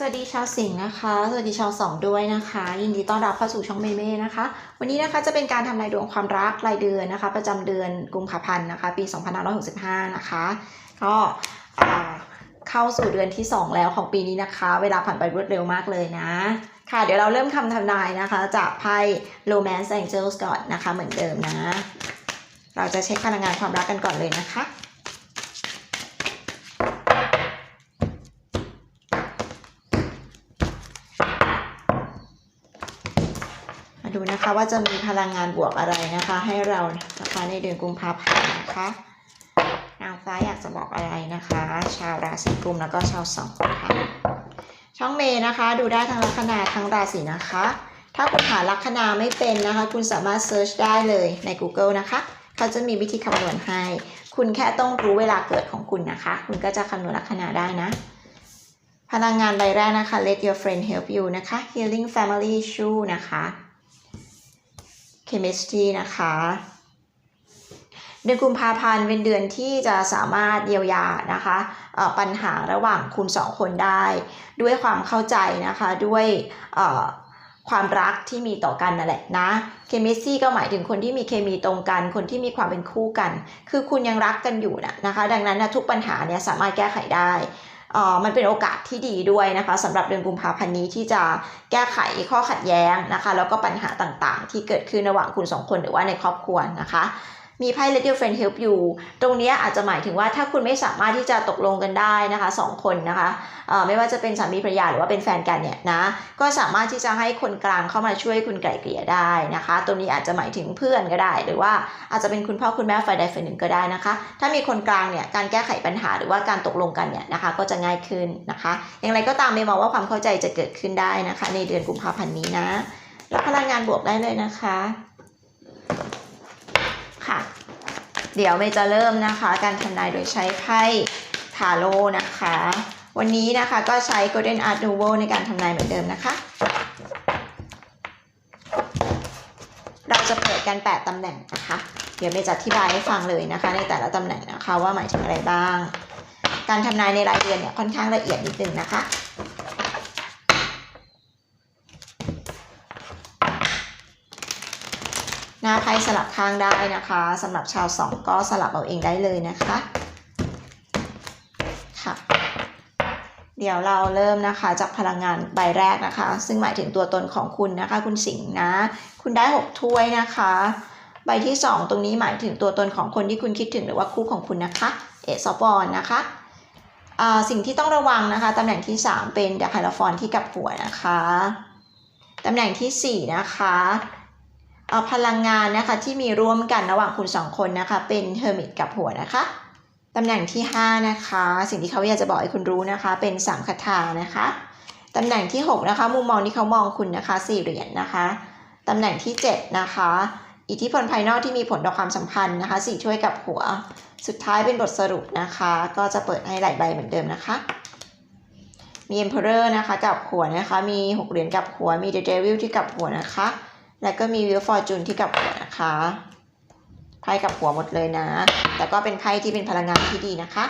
สวัสดีชาวสิงห์นะคะ สวัสดีชาวสองด้วยนะคะ ยินดีต้อนรับเข้าสู่ช่องเมเม่นะคะ วันนี้นะคะจะเป็นการทำนายดวงความรักรายเดือนนะคะ ประจำเดือนกุมภาพันธ์นะคะ ปี 2565 นะคะ ก็เข้าสู่เดือนที่ 2 แล้วของปีนี้นะคะ เวลาผ่านไปรวดเร็วมากเลยนะ ค่ะ เดี๋ยวเราเริ่มคำทำนายนะคะ จากไพ่ Romance Angels ก่อนนะคะ เหมือนเดิมนะ เราจะเช็คพลังงานความรักกันก่อนเลยนะคะ มาดูนะคะ ว่าจะมีพลังงานบวกอะไรนะคะ ให้เรานะคะในเดือนกุมภาพันธ์นะคะนางฟ้าอยากจะบอกอะไรนะคะ ชาวราศีกุมแล้วก็ชาวสองค่ะช่องเมย์นะคะ ดูได้ทั้งลัคนาทั้งราศีนะคะ ถ้าคุณหาลัคนาไม่เป็นนะคะ คุณสามารถเซิร์ชได้เลยใน Google นะคะเขาจะมีวิธีคำนวณให้ คุณแค่ต้องรู้เวลาเกิดของคุณนะคะ คุณก็จะคำนวณลัคนาได้นะ พลังงานใบแรกนะคะ let your friend help you นะคะ healing family issue นะคะ chemistry นะคะเดือนกุมภาพันธ์เป็นเดือนที่จะสามารถเยียวยานะคะปัญหาระหว่างคุณสองคนได้ ด้วยความเข้าใจนะคะด้วยความรักที่มีต่อกันนั่นแหละนะ chemistry ก็หมายถึงคนที่มีเคมีตรงกัน คนที่มีความเป็นคู่กัน คือคุณยังรักกันอยู่นะนะคะ ดังนั้นนะทุกปัญหาเนี่ยสามารถแก้ไขได้ มันเป็นโอกาสที่ดีด้วยนะคะสำหรับเดือนกุมภาพันธ์นี้ที่จะแก้ไขข้อขัดแย้งนะคะ แล้วก็ปัญหาต่างๆ ที่เกิดขึ้นระหว่างคุณสองคนหรือว่าในครอบครัวนะคะ มีไพ่ Let Your Friend Help You ตรงนี้อาจจะหมายถึงว่าถ้าคุณไม่สามารถที่จะตกลงกันได้นะคะสองคนนะคะไม่ว่าจะเป็นสามีภรรยาหรือว่าเป็นแฟนกันเนี่ยนะก็สามารถที่จะให้คนกลางเข้ามาช่วยคุณไกล่เกลี่ยได้นะคะ ตรงนี้อาจจะหมายถึงเพื่อนก็ได้ หรือว่าอาจจะเป็นคุณพ่อคุณแม่ฝ่ายใดฝ่ายหนึ่งก็ได้นะคะ ถ้ามีคนกลางเนี่ยการแก้ไขปัญหาหรือว่าการตกลงกันเนี่ยนะคะก็จะง่ายขึ้นนะคะ อย่างไรก็ตามไม่มองว่าความเข้าใจจะเกิดขึ้นได้นะคะ ในเดือนกุมภาพันธ์นี้นะรับพลังงานบวกได้เลยนะคะ ค่ะ เดี๋ยวเมย์จะเริ่มนะคะ การทำนายโดยใช้ไพ่ทาโร่นะคะ วันนี้นะคะก็ใช้ Golden Art Nouveau ในการทำนายเหมือนเดิมนะคะ เราจะเปิดกัน 8ตำแหน่งนะคะ เดี๋ยวเมย์จะอธิบายให้ฟังเลยนะคะ ในแต่ละตำแหน่งนะคะว่าหมายถึงอะไรบ้าง การทำนายในรายเดือนเนี่ยค่อนข้างละเอียดนิดนึงนะคะ น้าไพ่สลับข้างได้นะคะสำหรับชาวสองก็สลับเอาเองได้เลยนะคะค่ะเดี๋ยวเราเริ่มนะคะจากพลังงานใบแรกนะคะ ซึ่งหมายถึงตัวตนของคุณนะคะ คุณสิงห์นะ คุณได้ 6 ถ้วยนะคะ ใบที่ 2 ตรงนี้หมายถึงตัวตนของคนที่คุณคิดถึงหรือว่าคู่ของคุณนะคะเอซอฟอนนะคะสิ่งที่ต้องระวังนะคะตำแหน่งที่ 3 เป็นเดอะไฮโลฟอนที่กับหัวนะคะตำแหน่งทีสี่4 นะคะ พลังงานนะคะที่มีร่วมกันระหว่างคุณสองคนนะคะ เป็นเฮอร์มิตกับหัวนะคะตำแหน่งที่ 5 นะคะ สิ่งที่เขาอยากจะบอกให้คุณรู้นะคะ เป็นสามคาถานะคะตำแหน่งที่ 6 นะคะ มุมมองที่เขามองคุณนะคะสี่เหรียญนะคะตำแหน่งที่ 7 นะคะ อิทธิพลภายนอกที่มีผลต่อความสัมพันธ์นะคะสี่ช่วยกับหัว สุดท้ายเป็นบทสรุปนะคะ ก็จะเปิดให้หลายใบเหมือนเดิมนะคะมี Emperor นะคะกับหัวนะคะ มี 6 เหรียญกับหัว มี The Devil ที่กับหัวนะคะ แล้วก็มี Wheel of Fortune ที่กับหัวนะคะไพ่กับหัวหมดเลยนะ แต่ก็เป็นไพ่ที่เป็นพลังงานที่ดีนะคะ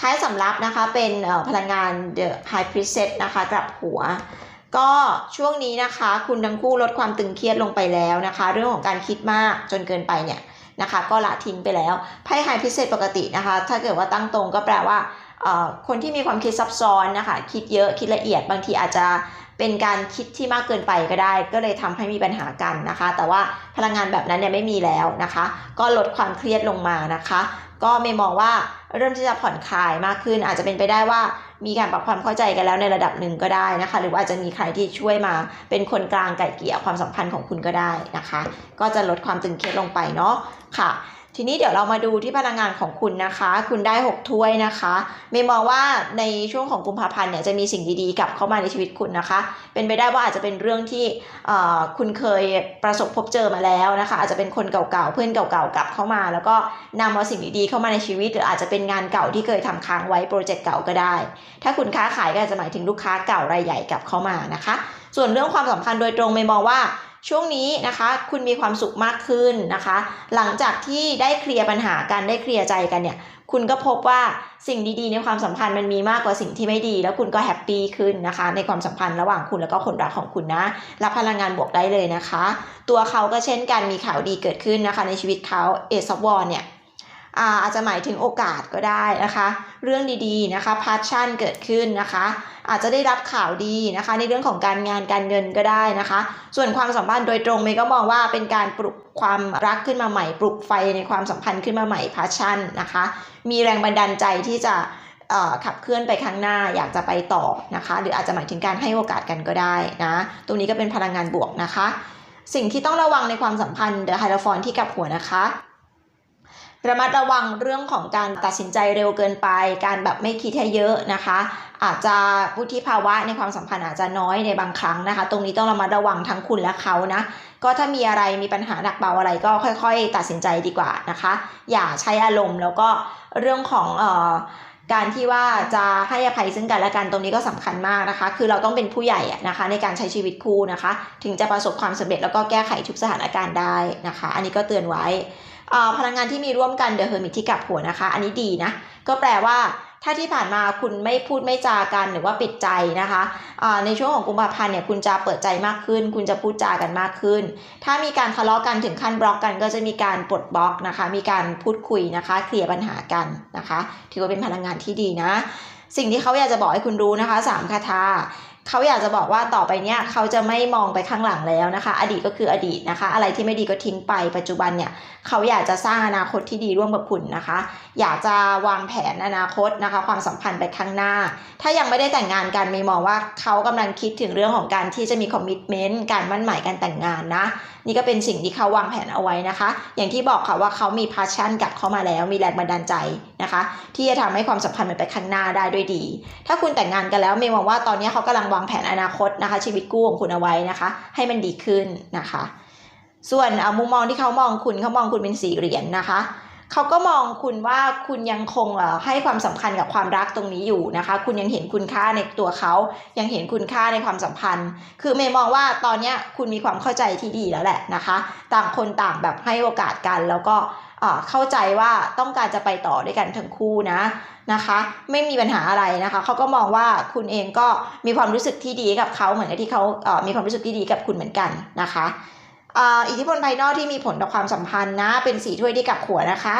ท้ายสำรับนะคะเป็นเอ่อพลังงาน The High Priestess นะคะกับหัว ก็ช่วงนี้นะคะ คุณทั้งคู่ลดความตึงเครียดลงไปแล้วนะคะ เรื่องของการคิดมากจนเกินไปเนี่ยนะคะ ก็ละทิ้งไปแล้วไพ่ไฮพิเศษปกตินะคะ ถ้าเกิดว่าตั้งตรงก็แปลว่า คนที่มีความคิดซับซ้อนนะคะ คิดเยอะคิดละเอียดบางทีอาจจะเป็นการคิดที่มากเกินไปก็ได้ ก็เลยทำให้มีปัญหากันนะคะ แต่ว่าพลังงานแบบนั้นเนี่ยไม่มีแล้วนะคะ ก็ลดความเครียดลงมานะคะ ก็ไม่มองว่าเริ่มที่จะผ่อนคลายมากขึ้น อาจจะเป็นไปได้ว่ามีการปรับความเข้าใจกันแล้วในระดับหนึ่งก็ได้นะคะ หรือว่าอาจจะมีใครที่ช่วยมาเป็นคนกลางไก่เกลี่ยความสัมพันธ์ของคุณก็ได้นะคะ ก็จะลดความตึงเครียดลงไปเนาะค่ะ ทีนี้เดี๋ยวเรามาดูที่พลังงานของคุณนะคะ คุณได้ 6 ถ้วยนะคะเมย์มองว่าในช่วงของกุมภาพันธ์เนี่ยจะมีสิ่งดีๆกลับเข้ามาในชีวิตคุณนะคะ เป็นไปได้ว่าอาจจะเป็นเรื่องที่คุณเคยประสบพบเจอมาแล้วนะคะ อาจจะเป็นคนเก่าๆเพื่อนเก่าๆกลับเข้ามา แล้วก็นำเอาสิ่งดีๆเข้ามาในชีวิต หรืออาจจะเป็นงานเก่าที่เคยทำค้างไว้โปรเจกต์เก่าก็ได้ ถ้าคุณค้าขายก็อาจจะหมายถึงลูกค้าเก่ารายใหญ่กลับเข้ามานะคะ ส่วนเรื่องความสัมพันธ์โดยตรงไม่มองว่า ช่วงนี้นะคะ คุณมีความสุขมากขึ้นนะคะ หลังจากที่ได้เคลียร์ปัญหากันได้เคลียร์ใจกันเนี่ย คุณก็พบว่าสิ่งดีๆ ในความสัมพันธ์มันมีมากกว่าสิ่งที่ไม่ดี แล้วคุณก็แฮปปี้ขึ้นนะคะ ในความสัมพันธ์ระหว่างคุณแล้วก็คนรักของคุณนะ รับพลังงานบวกได้เลยนะคะ ตัวเขาก็เช่นกันมีข่าวดีเกิดขึ้นนะคะ ในชีวิตเขาเอซวอนเนี่ย อาจจะหมายถึงโอกาสก็ได้นะคะ เรื่องดีๆนะคะพาชั่นเกิดขึ้นนะคะ อาจจะได้รับข่าวดีนะคะ ในเรื่องของการงานการเงินก็ได้นะคะ ส่วนความสัมพันธ์โดยตรงเมย์ก็มองว่าเป็นการปลุกความรักขึ้นมาใหม่ ปลุกไฟในความสัมพันธ์ขึ้นมาใหม่พาชั่นนะคะ มีแรงบันดาลใจที่จะขับเคลื่อนไปข้างหน้าอยากจะไปต่อนะคะ หรืออาจจะหมายถึงการให้โอกาสกันก็ได้นะ ตรงนี้ก็เป็นพลังงานบวกนะคะ สิ่งที่ต้องระวังในความสัมพันธ์เดอะไฮโลฟอนที่กับหัวนะคะ ระมัดระวังเรื่องของการตัดสินใจเร็วเกินไป การแบบไม่คิดให้เยอะนะคะ อาจจะวุฒิภาวะในความสัมพันธ์อาจจะน้อยในบางครั้งนะคะ ตรงนี้ต้องระมัดระวังทั้งคุณและเขานะ ก็ถ้ามีอะไรมีปัญหาหนักเบาอะไรก็ค่อย ๆ ตัดสินใจดีกว่านะคะ อย่าใช้อารมณ์แล้วก็เรื่องของเอ่อการที่ว่าจะให้อภัยซึ่งกันและกันตรงนี้ก็สำคัญมากนะคะ คือเราต้องเป็นผู้ใหญ่นะคะในการใช้ชีวิตคู่นะคะ ถึงจะประสบความสำเร็จแล้วก็แก้ไขทุกสถานการณ์ได้นะคะ อันนี้ก็เตือนไว้ พลังงานที่มีร่วมกันเดอะเฮอร์มิตที่กับหัวนะคะ อันนี้ดีนะ ก็แปลว่าถ้าที่ผ่านมาคุณไม่พูดไม่จากันหรือว่าปิดใจนะคะอ่าในช่วงของกุมภาพันธ์เนี่ยคุณจะเปิดใจมากขึ้น คุณจะพูดจากันมากขึ้น ถ้ามีการทะเลาะกันถึงขั้นบล็อกกัน ก็จะมีการปลดบล็อกนะคะ มีการพูดคุยนะคะ เคลียร์ปัญหากันนะคะ ถือว่าเป็นพลังงานที่ดีนะ สิ่งที่เขาอยากจะบอกให้คุณรู้นะคะสามคาถา เขาอยากจะบอกว่าต่อไปเนี้ยเขาจะไม่มองไปข้างหลังแล้วนะคะ อดีตก็คืออดีตนะคะ อะไรที่ไม่ดีก็ทิ้งไปปัจจุบันเนี่ยเขาอยากจะสร้างอนาคตที่ดีร่วมกับคุณนะคะ อยากจะวางแผนอนาคตนะคะ ความสัมพันธ์ไปข้างหน้า ถ้ายังไม่ได้แต่งงานกันมีมองว่าเขากำลังคิดถึงเรื่องของการที่จะมีคอมมิชเมนต์การมั่นหมายการแต่งงานนะนี่ก็เป็นสิ่งที่เขาวางแผนเอาไว้นะคะ อย่างที่บอกค่ะว่าเขามีพาชั่นกลับเข้ามาแล้ว มีแรงบันดาลใจนะคะ ที่จะทำให้ความสัมพันธ์มันไปข้างหน้าได้ด้วยดี ถ้าคุณแต่งงานกันแล้วเมย์มองว่าตอนนี้เขากำลังวางแผนอนาคตนะคะ ชีวิตคู่ของคุณเอาไว้นะคะ ให้มันดีขึ้นนะคะ ส่วนมุมมองที่เขามองคุณเขามองคุณเป็นสี่เหรียญนะคะเขาก็มองคุณว่าคุณยังคงอ่อให้ความสำคัญกับความรักตรงนี้อยู่นะคะ คุณยังเห็นคุณค่าในตัวเขา ยังเห็นคุณค่าในความสัมพันธ์ คือเมย์มองว่าตอนเนี้ยคุณมีความเข้าใจที่ดีแล้วแหละนะคะ ต่างคนต่างแบบให้โอกาสกันแล้วก็ เอ่อเข้าใจว่าต้องการจะไปต่อด้วยกันทั้งคู่นะนะคะ ไม่มีปัญหาอะไรนะคะเขาก็มองว่าคุณเองก็มีความรู้สึกที่ดีกับเขาเหมือนกับที่เขาเอ่อมีความรู้สึกที่ดีกับคุณเหมือนกันนะคะอ่าอิทธิพลภายนอกที่มีผลต่อความสัมพันธ์นะ เป็นสีถ้วยที่กับหัวนะคะ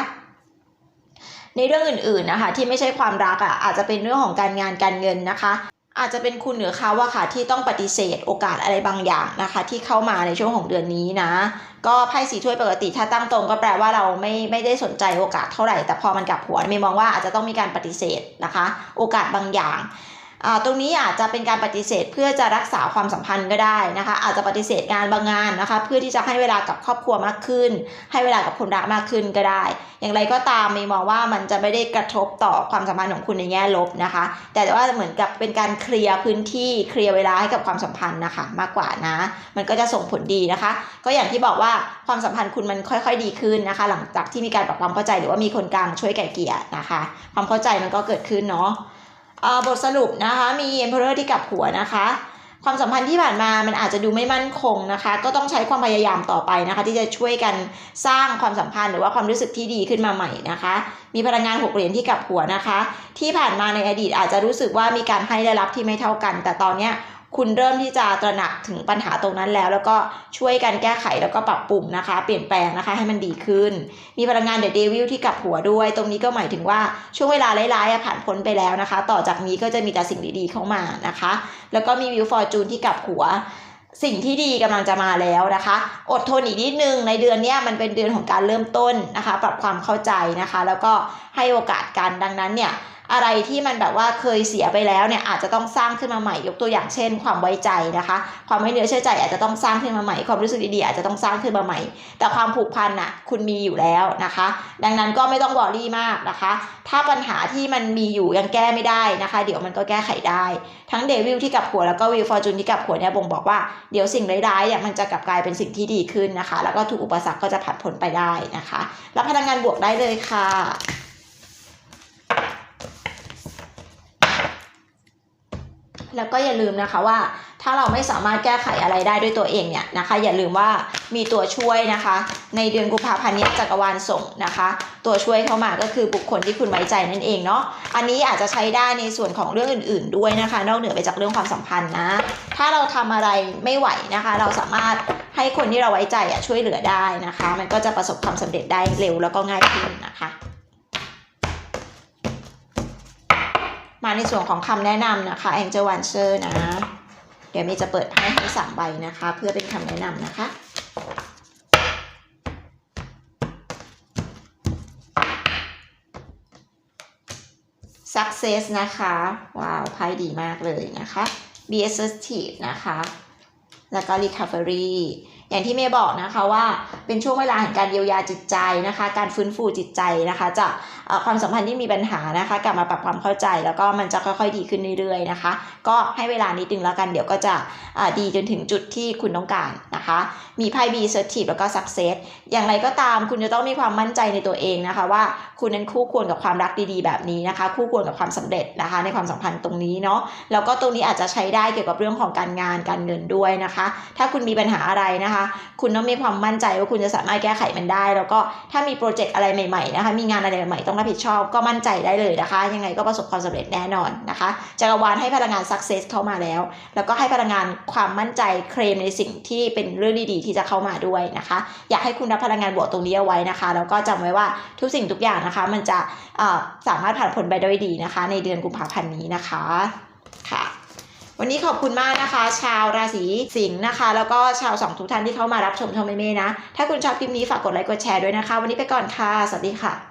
ในเรื่องอื่นๆนะคะที่ไม่ใช่ความรักอะอาจจะเป็นเรื่องของการงานการเงินนะคะอาจจะเป็นคุณหรือเขาอะค่ะที่ต้องปฏิเสธโอกาสอะไรบางอย่างนะคะ ที่เข้ามาในช่วงของเดือนนี้นะ ก็ไพ่สีถ้วยปกติถ้าตั้งตรงก็แปลว่าเราไม่ไม่ได้สนใจโอกาสเท่าไหร่ แต่พอมันกลับหัวมีมองว่าอาจจะต้องมีการปฏิเสธนะคะ โอกาสบางอย่าง ตรงนี้อาจจะเป็นการปฏิเสธเพื่อจะรักษาความสัมพันธ์ก็ได้นะคะ อาจจะปฏิเสธงานบางงานนะคะ เพื่อที่จะให้เวลากับครอบครัวมากขึ้น ให้เวลากับคนรักมากขึ้นก็ได้ อย่างไรก็ตามมีมองว่ามันจะไม่ได้กระทบต่อความสัมพันธ์ของคุณในแง่ลบนะคะ แต่ว่าเหมือนกับเป็นการเคลียร์พื้นที่เคลียร์เวลาให้กับความสัมพันธ์นะคะมากกว่านะ มันก็จะส่งผลดีนะคะ ก็อย่างที่บอกว่าความสัมพันธ์คุณมันค่อยๆ ดีขึ้นนะคะ หลังจากที่มีการปรับความเข้าใจหรือว่ามีคนกลางช่วยไก่เกลี่ยนะคะ ความเข้าใจมันก็เกิดขึ้นเนาะ บทสรุปนะคะมี Emperor ที่กลับหัวนะคะ ความสัมพันธ์ที่ผ่านมามันอาจจะดูไม่มั่นคงนะคะ ก็ต้องใช้ความพยายามต่อไปนะคะ ที่จะช่วยกันสร้างความสัมพันธ์หรือว่าความรู้สึกที่ดีขึ้นมาใหม่นะคะ มีพลังงานหกเหรียญที่กลับหัวนะคะ ที่ผ่านมาในอดีตอาจจะรู้สึกว่ามีการให้และรับที่ไม่เท่ากัน แต่ตอนเนี้ย คุณเริ่มที่จะตระหนักถึงปัญหาตรงนั้นแล้ว แล้วก็ช่วยกันแก้ไขแล้วก็ปรับปรุงนะคะ เปลี่ยนแปลงนะคะให้มันดีขึ้น มีพลังงานเดอะเดวิลที่กลับหัวด้วย ตรงนี้ก็หมายถึงว่าช่วงเวลาร้ายๆผ่านพ้นไปแล้วนะคะ ต่อจากนี้ก็จะมีแต่สิ่งดีๆเข้ามานะคะ แล้วก็มีวิวฟอร์จูนที่กลับหัวสิ่งที่ดีกำลังจะมาแล้วนะคะ อดทนอีกนิดนึงในเดือนนี้มันเป็นเดือนของการเริ่มต้นนะคะ ปรับความเข้าใจนะคะ แล้วก็ให้โอกาสกันดังนั้นเนี่ย อะไรที่มันแบบว่าเคยเสียไปแล้วเนี่ยอาจจะต้องสร้างขึ้นมาใหม่ ยกตัวอย่างเช่น ความไว้ใจนะคะ ความไม่เนื้อเชื่อใจอาจจะต้องสร้างขึ้นมาใหม่ ความรู้สึกดีๆอาจจะต้องสร้างขึ้นมาใหม่ แต่ความผูกพันน่ะคุณมีอยู่แล้วนะคะ ดังนั้นก็ไม่ต้องวอรี่มากนะคะ ถ้าปัญหาที่มันมีอยู่ยังแก้ไม่ได้นะคะ เดี๋ยวมันก็แก้ไขได้ ทั้งเดวิลที่กลับหัวแล้วก็วิลฟอร์จูนที่กลับหัวเนี่ยบ่งบอกว่าเดี๋ยวสิ่งร้ายๆเนี่ยมันจะกลับกลายเป็นสิ่งที่ดีขึ้นนะคะ แล้วก็ทุกอุปสรรคก็จะผ่านพ้นไปได้นะคะ รับพลังงานบวกได้เลยค่ะ แล้วก็อย่าลืมนะคะว่า ถ้าเราไม่สามารถแก้ไขอะไรได้ด้วยตัวเองเนี่ยนะคะ อย่าลืมว่ามีตัวช่วยนะคะ ในเดือนกุมภาพันธ์นี้จักรวาลส่งนะคะ ตัวช่วยเข้ามาก็คือบุคคลที่คุณไว้ใจนั่นเองเนาะอันนี้อาจจะใช้ได้ในส่วนของเรื่องอื่น ๆ ด้วยนะคะ นอกเหนือไปจากเรื่องความสัมพันธ์นะ ถ้าเราทำอะไรไม่ไหวนะคะ เราสามารถให้คนที่เราไว้ใจช่วยเหลือได้นะคะ มันก็จะประสบความสำเร็จได้เร็วแล้วก็ง่ายขึ้นนะคะ มาในส่วนของคำแนะนำนะคะ Angel Answer นะ เดี๋ยวมย์จะเปิดไพ่ให้สามใบนะคะ เพื่อเป็นคำแนะนำนะคะ success นะคะ ว้าวไพ่ดีมากเลยนะคะ be assertive นะคะ แล้วก็ recovery อย่างที่เมย์บอกนะคะว่าเป็นช่วงเวลาแห่งการเยียวยาจิตใจนะคะ การฟื้นฟูจิตใจนะคะจากความสัมพันธ์ที่มีปัญหานะคะ กลับมาปรับความเข้าใจแล้วก็มันจะค่อยๆดีขึ้นเรื่อยๆนะคะ ก็ให้เวลานิดนึงแล้วกันเดี๋ยวก็จะดีจนถึงจุดที่คุณต้องการนะคะ มีไพ่ be assertive แล้วก็ success อย่างไรก็ตามคุณจะต้องมีความมั่นใจในตัวเองนะคะ ว่าคุณนั้นคู่ควรกับความรักดีๆ แบบนี้นะคะ คู่ควรกับความสำเร็จนะคะ ในความสัมพันธ์ตรงนี้เนาะแล้วก็ตรงนี้อาจจะใช้ได้เกี่ยวกับเรื่องของการงานการเงินด้วยนะคะ ถ้าคุณมีปัญหาอะไรนะคะคุณต้องมีความมั่นใจว่าคุณจะสามารถแก้ไขมันได้ แล้วก็ถ้ามีโปรเจกต์อะไรใหม่ๆนะคะ มีงานอะไรใหม่ๆต้องรับผิดชอบก็มั่นใจได้เลยนะคะ ยังไงก็ประสบความสำเร็จแน่นอนนะคะจักรวาลให้พลังงาน success เข้ามาแล้ว แล้วก็ให้พลังงานความมั่นใจเคลมในสิ่งที่เป็นเรื่องดีๆ ที่จะเข้ามาด้วยนะคะ อยากให้คุณรับพลังงานบวกตรงนี้เอาไว้นะคะ แล้วก็จำไว้ว่าทุกสิ่งทุกอย่างนะคะ มันจะสามารถผ่านพ้นไปได้ด้วยดีนะคะ ในเดือนกุมภาพันธ์นี้นะคะค่ะ วันนี้ขอบคุณมากนะคะ ชาวราศีสิงห์นะคะ แล้วก็ชาวสองทุกท่านที่เข้ามารับชมช่องเมเม่นะ ถ้าคุณชอบคลิปนี้ฝากกดไลค์กดแชร์ด้วยนะคะ วันนี้ไปก่อนค่ะ สวัสดีค่ะ